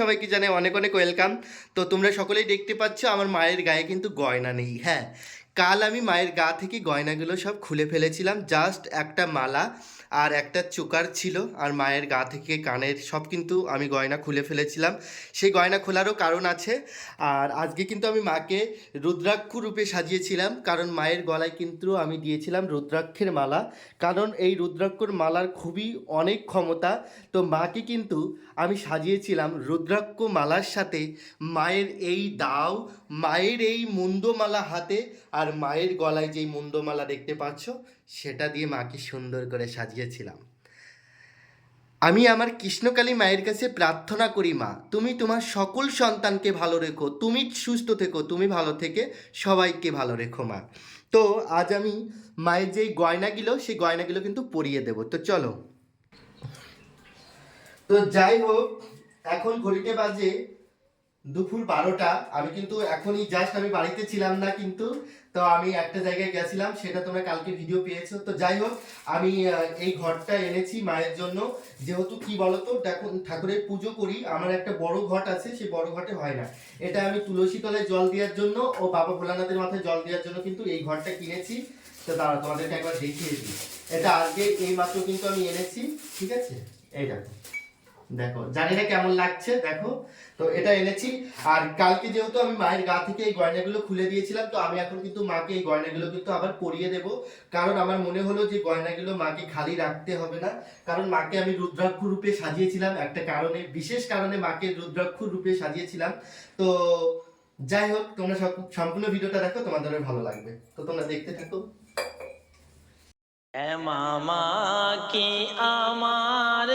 সবাইকে জানে? অনেক অনেক ওয়েলকাম তো তোমরা সকলেই দেখতে পাচ্ছ, আমার মায়ের গায়ে কিন্তু গয়না নেই হ্যাঁ? কাল আমি মায়ের গা থেকে গয়নাগুলো সব খুলে ফেলেছিলাম জাস্ট একটা মালা আর একটা চোকার ছিল আর মায়ের গা থেকে কানের সব কিন্তু আমি গয়না খুলে ফেলেছিলাম। সেই গয়না খোলারও কারণ আছে আর আজকে কিন্তু আমি মাকে রুদ্রাক্ষ রূপে সাজিয়েছিলাম, কারণ মায়ের গলায় কিন্তু আমি দিয়েছিলাম রুদ্রাক্ষের মালা। কারণ এই রুদ্রাক্ষর মালার খুবই অনেক ক্ষমতা, তো মাকে কিন্তু আমি সাজিয়েছিলাম রুদ্রাক্ষ মালার সাথে মায়ের এই দাও মায়ের এই মুন্দমালা হাতে আর মায়ের গলায় যেই মুন্দমালা দেখতে পাচ্ছ, সেটা দিয়ে মাকে সুন্দর করে সাজিয়েছিলাম। আমি আমার কৃষ্ণকালী মায়ের কাছে প্রার্থনা করি, মা, তুমি তোমার সকল সন্তানকে ভালো রেখো, তুমি সুস্থ থেকো, তুমি ভালো থেকে সবাইকে ভালো রেখো, মা। তো আজ আমি মায়ের যেই গয়নাগুলো, সেই গয়নাগুলো কিন্তু পরিয়ে দেবো। তো চলো। তো যাই হোক, এখন ঘড়িতে বাজে দুপুর বারোটা। আমি কিন্তু এখনই জাস্ট আমি বাড়িতে ছিলাম না কিন্তু, তো আমি একটা জায়গায় গেছিলাম, সেটা তোমরা কালকে ভিডিও পেয়েছ। তো যাই হোক, আমি এই ঘরটা এনেছি মায়ের জন্য। যেহেতু কি বলতো, দেখো, ঠাকুরের পুজো করি, আমার একটা বড় ঘট আছে, সেই বড় ঘটে হয় না। এটা আমি তুলসী তলায় জল দেওয়ার জন্য ও বাবা ভোলানাথের মাথায় জল দেওয়ার জন্য কিন্তু এই ঘরটা কিনেছি। তো দাঁড়া, তোমাদেরকে একবার দেখিয়ে দিই। এটা আজকে এই মাত্র কিন্তু আমি এনেছি, ঠিক আছে? এই দেখো। দেখো, জানি না কেমন লাগছে, দেখো। তো এটা এনেছি। আর কালকে যেহেতু আমি মায়ের গা থেকে এই গয়নাগুলো খুলে দিয়েছিলাম, তো আমি এখন কিন্তু মাকে এই গয়নাগুলো কিন্তু আবার পরিয়ে দেব। কারণ আমার মনে হলো যে গয়নাগুলো মাকে খালি রাখতে হবে না। কারণ মাকে আমি রুদ্রাক্ষ রূপে সাজিয়েছিলাম একটা কারণে, বিশেষ কারণে মাকে রুদ্রাক্ষ রূপে সাজিয়েছিলাম। তো যাই হোক, তোমরা সম্পূর্ণ ভিডিওটা দেখো তোমাদের ভালো লাগবে। তো তোমরা দেখতে থাকো। শ্যামা কি আমার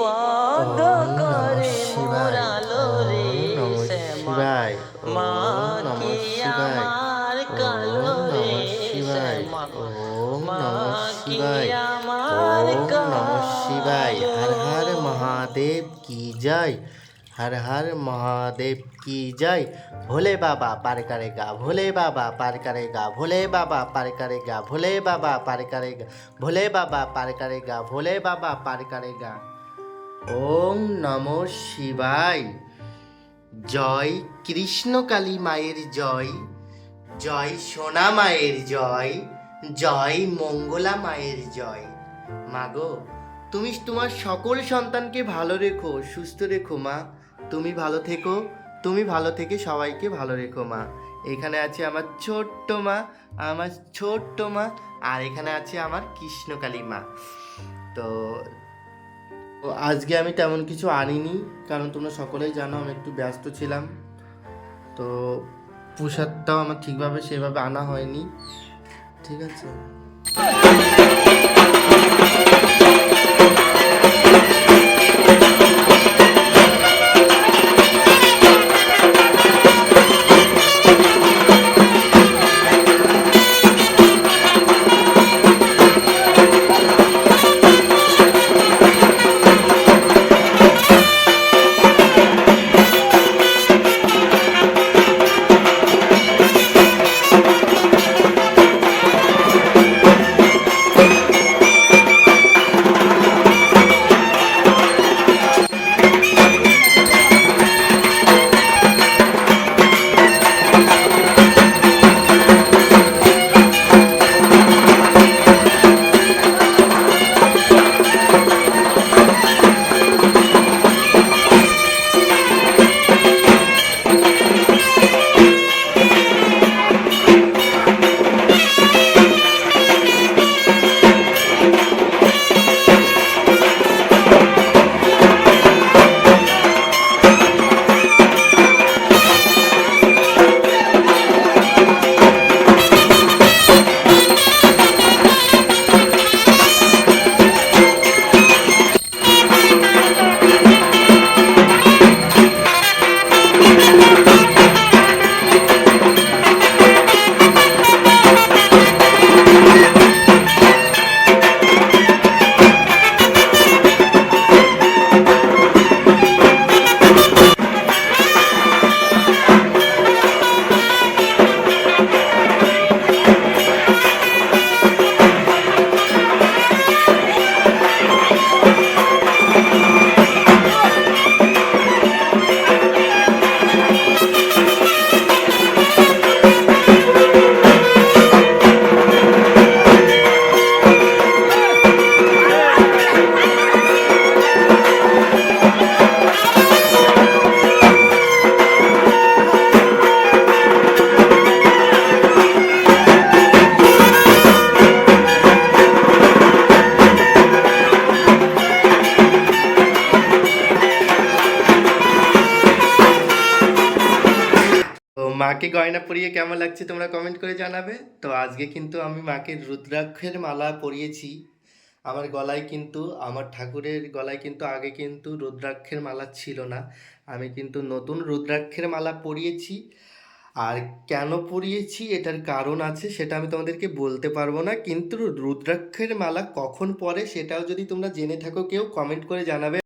পদ করে মোরালো রে শ্যামা মা কি আমার কালো রে শ্যামা মা কি আমার শিবায় হর হর মহাদেব কি জয়? হর হর মহাদেব কি জয়? ভোলে বাবা পার করেগা ভোলে বাবা পার করেগা ভোলে বাবা পার করেগা ভোলে বাবা পার করেগা ভোলে বাবা পার করেগা ভোলে বাবা পার করেগা ওম নমঃ শিবায়। জয় কৃষ্ণকালী মায়ের জয় জয় সোনা মায়ের জয় জয় মঙ্গলা মায়ের জয়। মাগো তুমি তোমার সকল সন্তানকে ভালো রেখো, সুস্থ রেখো মা। তুমি ভালো থেকো, তুমি ভালো থেকে সবাইকে ভালো রেখো মা। এখানে আছে আমার ছোট্ট মা, আমার ছোট্ট মা, আর এখানে আছে আমার কৃষ্ণকালী মা। তো তো আজকে আমি তেমন কিছু আনিনি, কারণ তোমরা সকলেই জানো আমি একটু ব্যস্ত ছিলাম। তো প্রসাদটাও আমার ঠিকভাবে সেভাবে আনা হয়নি। ঠিক আছে। মাকে গয়না পরিয়ে কেমন লাগছে তোমরা কমেন্ট করে জানাবে। তো আজকে কিন্তু আমি মাকে রুদ্রাক্ষের মালা পরিয়েছি। আমার গলায় কিন্তু, আমার ঠাকুরের গলায় কিন্তু আগে কিন্তু রুদ্রাক্ষের মালা ছিল না। আমি কিন্তু নতুন রুদ্রাক্ষের মালা পরিয়েছি। আর কেন পরিয়েছি, এটার কারণ আছে সেটা আমি তোমাদেরকে বলতে পারব না। কিন্তু রুদ্রাক্ষের মালা কখন পরে সেটাও যদি তোমরা জেনে থাকো, কেউ কমেন্ট করে জানাবে।